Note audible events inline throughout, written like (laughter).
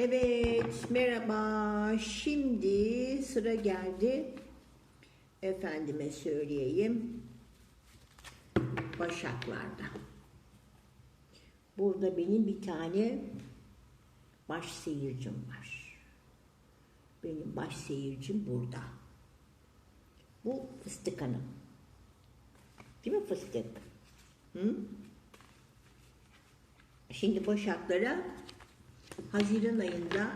Evet, merhaba. Şimdi sıra geldi. Efendime söyleyeyim. Başaklarda. Burada benim bir tane baş seyircim var. Benim baş seyircim burada. Bu Fıstık Hanım. Değil mi Fıstık? Hı? Şimdi Başaklara Haziran ayında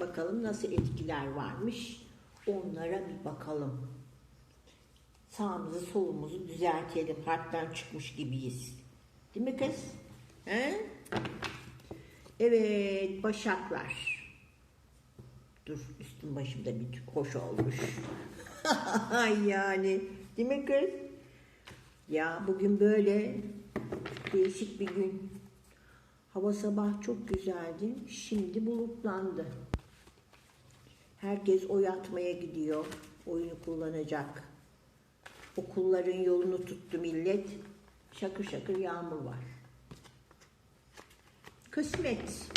bakalım nasıl etkiler varmış. Onlara bir bakalım. Sağımızı solumuzu düzeltelim. Harpten çıkmış gibiyiz. Değil mi kız? He? Evet Başaklar. Dur üstüm başımda bir hoş olmuş. (laughs) yani değil mi kız? Ya bugün böyle değişik bir gün. Hava sabah çok güzeldi. Şimdi bulutlandı. Herkes oy atmaya gidiyor. Oyunu kullanacak. Okulların yolunu tuttu millet. Şakır şakır yağmur var. Kısmet.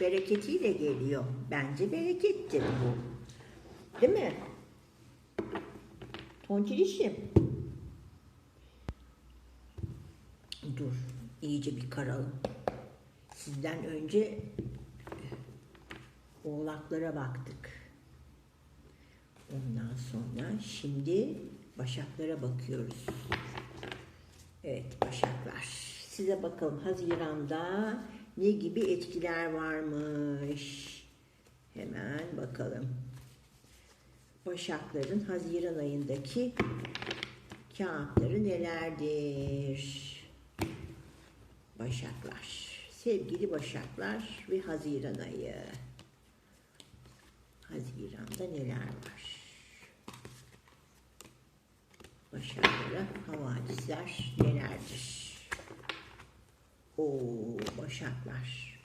Bereketiyle geliyor. Bence berekettir bu. Değil mi? Tontilişim. Dur. iyice bir karalım. Sizden önce oğlaklara baktık. Ondan sonra şimdi başaklara bakıyoruz. Evet başaklar. Size bakalım Haziran'da ne gibi etkiler varmış. Hemen bakalım. Başakların Haziran ayındaki kağıtları nelerdir? Başaklar. Sevgili Başaklar ve Haziran ayı. Haziran'da neler var? Başaklara havadisler nelerdir? O Başaklar.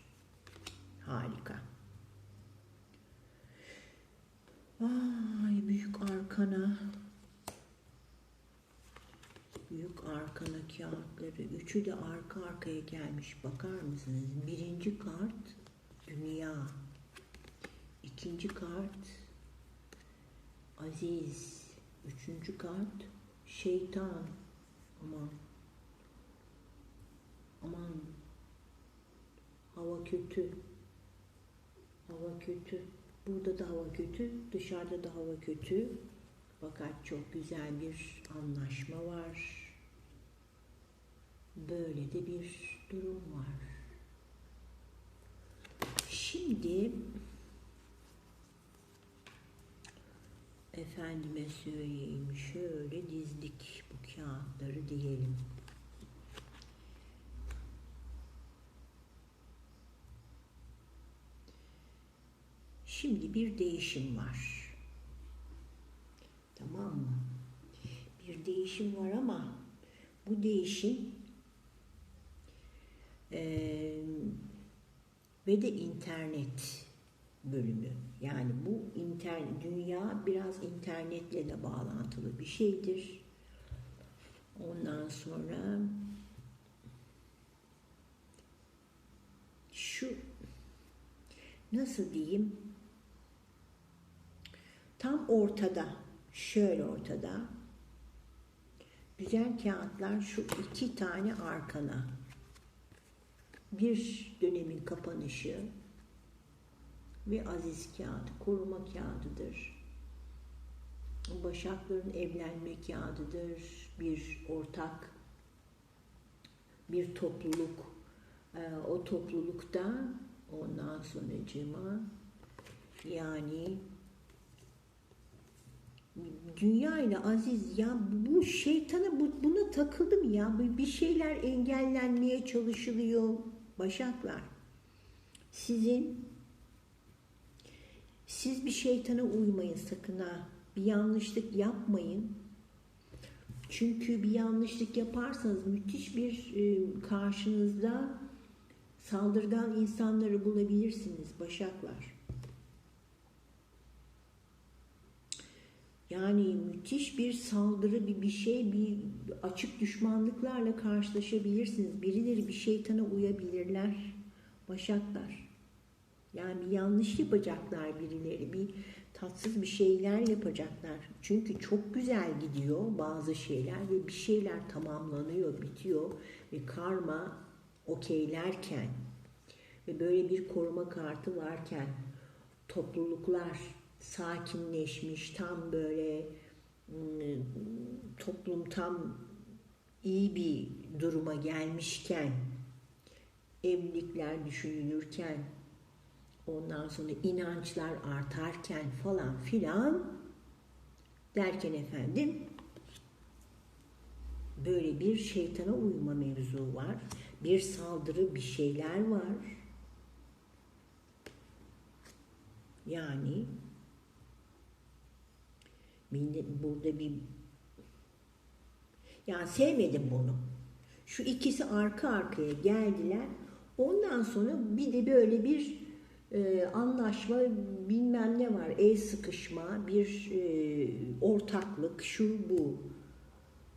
Harika. Vay büyük arkana. Büyük arkana kağıtları. Üçü de arka arkaya gelmiş. Bakar mısınız? Birinci kart dünya. İkinci kart aziz. Üçüncü kart şeytan. Aman. Aman. Hava kötü. Hava kötü. Burada da hava kötü. Dışarıda da hava kötü. Fakat çok güzel bir anlaşma var. Böyle de bir durum var. Şimdi efendime söyleyeyim şöyle dizdik bu kağıtları diyelim. Şimdi bir değişim var. Tamam mı? Bir değişim var ama bu değişim eee, ve de internet bölümü. Yani bu internet dünya biraz internetle de bağlantılı bir şeydir. Ondan sonra şu nasıl diyeyim tam ortada şöyle ortada güzel kağıtlar şu iki tane arkana bir dönemin kapanışı ve aziz kağıdı koruma kağıdıdır. Başakların evlenme kağıdıdır. Bir ortak bir topluluk. Ee, o toplulukta ondan sonracığıma yani dünya ile aziz ya bu şeytana bu, buna takıldım ya bir şeyler engellenmeye çalışılıyor başaklar sizin siz bir şeytana uymayın sakın ha. Bir yanlışlık yapmayın. Çünkü bir yanlışlık yaparsanız müthiş bir e, karşınızda saldırgan insanları bulabilirsiniz başaklar Yani müthiş bir saldırı, bir bir şey, bir açık düşmanlıklarla karşılaşabilirsiniz. Birileri bir şeytana uyabilirler. Başaklar. Yani bir yanlış yapacaklar birileri, bir tatsız bir şeyler yapacaklar. Çünkü çok güzel gidiyor bazı şeyler ve bir şeyler tamamlanıyor, bitiyor ve karma okeylerken ve böyle bir koruma kartı varken topluluklar sakinleşmiş, tam böyle ım, toplum tam iyi bir duruma gelmişken evlilikler düşünülürken ondan sonra inançlar artarken falan filan derken efendim böyle bir şeytana uyma mevzu var. Bir saldırı bir şeyler var. Yani burada bir yani sevmedim bunu. Şu ikisi arka arkaya geldiler. Ondan sonra bir de böyle bir e, anlaşma bilmem ne var. El sıkışma, bir e, ortaklık, şu bu.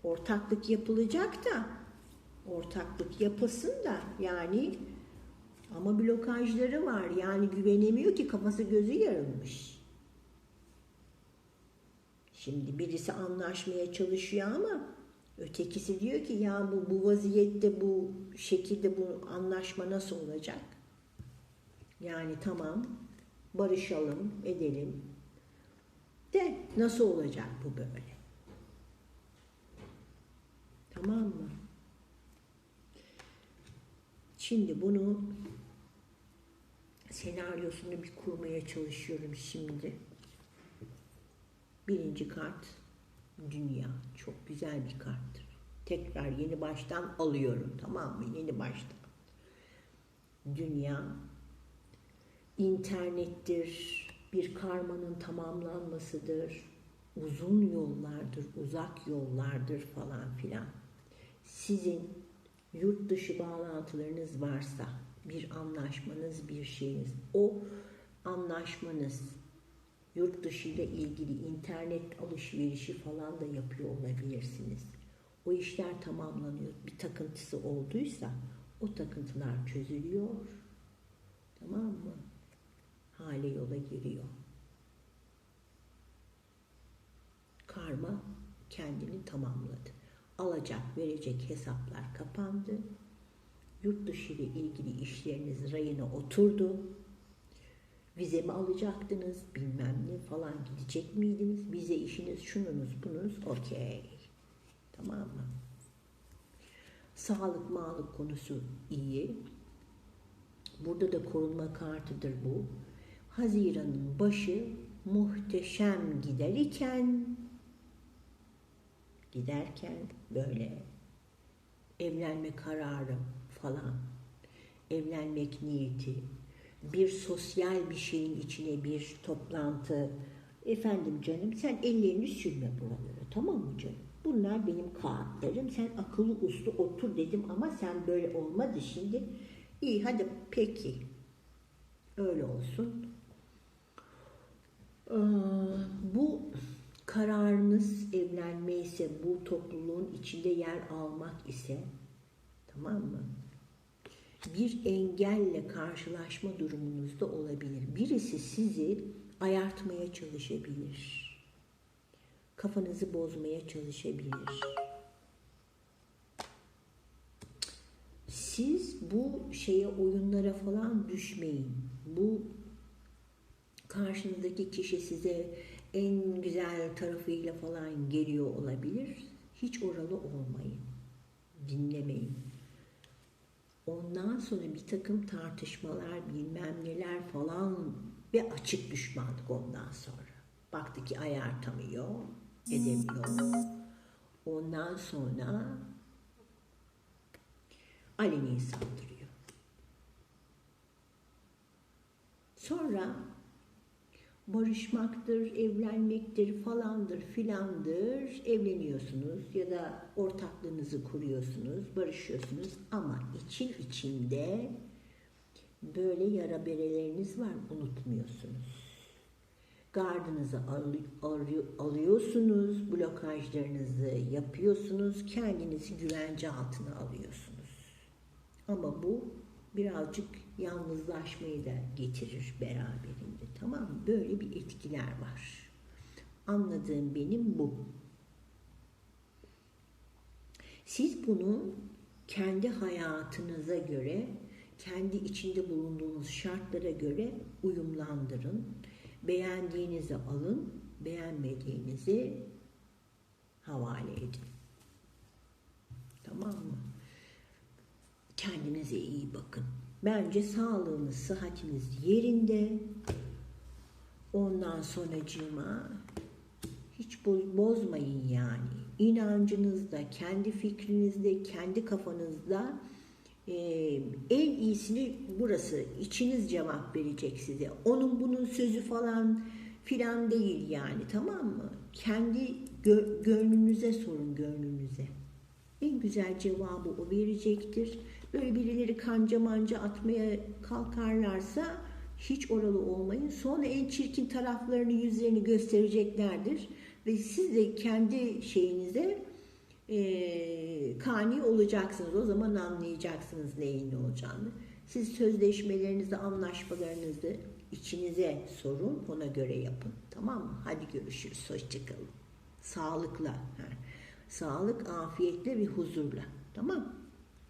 Ortaklık yapılacak da ortaklık yapılsın da yani ama blokajları var. Yani güvenemiyor ki kafası gözü yarılmış. Şimdi birisi anlaşmaya çalışıyor ama ötekisi diyor ki ya bu, bu vaziyette bu şekilde bu anlaşma nasıl olacak? Yani tamam barışalım edelim de nasıl olacak bu böyle? Tamam mı? Şimdi bunu senaryosunu bir kurmaya çalışıyorum şimdi. Birinci kart dünya. Çok güzel bir karttır. Tekrar yeni baştan alıyorum tamam mı? Yeni baştan. Dünya internettir, bir karmanın tamamlanmasıdır, uzun yollardır, uzak yollardır falan filan. Sizin yurt dışı bağlantılarınız varsa, bir anlaşmanız, bir şeyiniz, o anlaşmanız yurt dışı ile ilgili internet alışverişi falan da yapıyor olabilirsiniz. O işler tamamlanıyor. Bir takıntısı olduysa o takıntılar çözülüyor. Tamam mı? Hale yola giriyor. Karma kendini tamamladı. Alacak, verecek hesaplar kapandı. Yurt dışı ile ilgili işleriniz rayına oturdu. Vize mi alacaktınız, bilmem ne falan gidecek miydiniz? Vize işiniz, şununuz, bununuz, okey. Tamam mı? Sağlık, mağlık konusu iyi. Burada da korunma kartıdır bu. Haziran'ın başı muhteşem gider iken giderken böyle evlenme kararı falan evlenmek niyeti bir sosyal bir şeyin içine bir toplantı. Efendim canım sen ellerini sürme buralara tamam mı canım? Bunlar benim kağıtlarım. Sen akıllı uslu otur dedim ama sen böyle olmadı şimdi. İyi hadi peki. Öyle olsun. Ee, bu kararınız evlenme ise bu topluluğun içinde yer almak ise tamam mı? Bir engelle karşılaşma durumunuzda olabilir. Birisi sizi ayartmaya çalışabilir. Kafanızı bozmaya çalışabilir. Siz bu şeye oyunlara falan düşmeyin. Bu karşınızdaki kişi size en güzel tarafıyla falan geliyor olabilir. Hiç oralı olmayın. Dinlemeyin. Ondan sonra bir takım tartışmalar, bilmem neler falan ve açık düşmanlık ondan sonra. Baktı ki ayartamıyor, edemiyor. Ondan sonra aleni saldırıyor. Sonra barışmaktır, evlenmektir falandır filandır. Evleniyorsunuz ya da ortaklığınızı kuruyorsunuz, barışıyorsunuz ama için içinde böyle yara bereleriniz var unutmuyorsunuz. Gardınızı alıyorsunuz, blokajlarınızı yapıyorsunuz, kendinizi güvence altına alıyorsunuz. Ama bu birazcık yalnızlaşmayı da getirir beraberinde. Tamam mı? Böyle bir etkiler var. Anladığım benim bu. Siz bunu kendi hayatınıza göre, kendi içinde bulunduğunuz şartlara göre uyumlandırın. Beğendiğinizi alın, beğenmediğinizi havale edin. Tamam mı? Kendinize iyi bakın. Bence sağlığınız, sıhhatiniz yerinde. Ondan sonracığıma hiç bo- bozmayın yani. İnancınızda, kendi fikrinizde, kendi kafanızda en iyisini burası. İçiniz cevap verecek size. Onun bunun sözü falan filan değil yani tamam mı? Kendi gö- gönlünüze sorun gönlünüze. En güzel cevabı o verecektir. Böyle birileri kanca manca atmaya kalkarlarsa hiç oralı olmayın. Sonra en çirkin taraflarını, yüzlerini göstereceklerdir. Ve siz de kendi şeyinize e, kani olacaksınız. O zaman anlayacaksınız neyin ne olacağını. Siz sözleşmelerinizi, anlaşmalarınızı içinize sorun. Ona göre yapın. Tamam mı? Hadi görüşürüz. Hoşçakalın. Sağlıkla. Sağlık, afiyetle ve huzurla. Tamam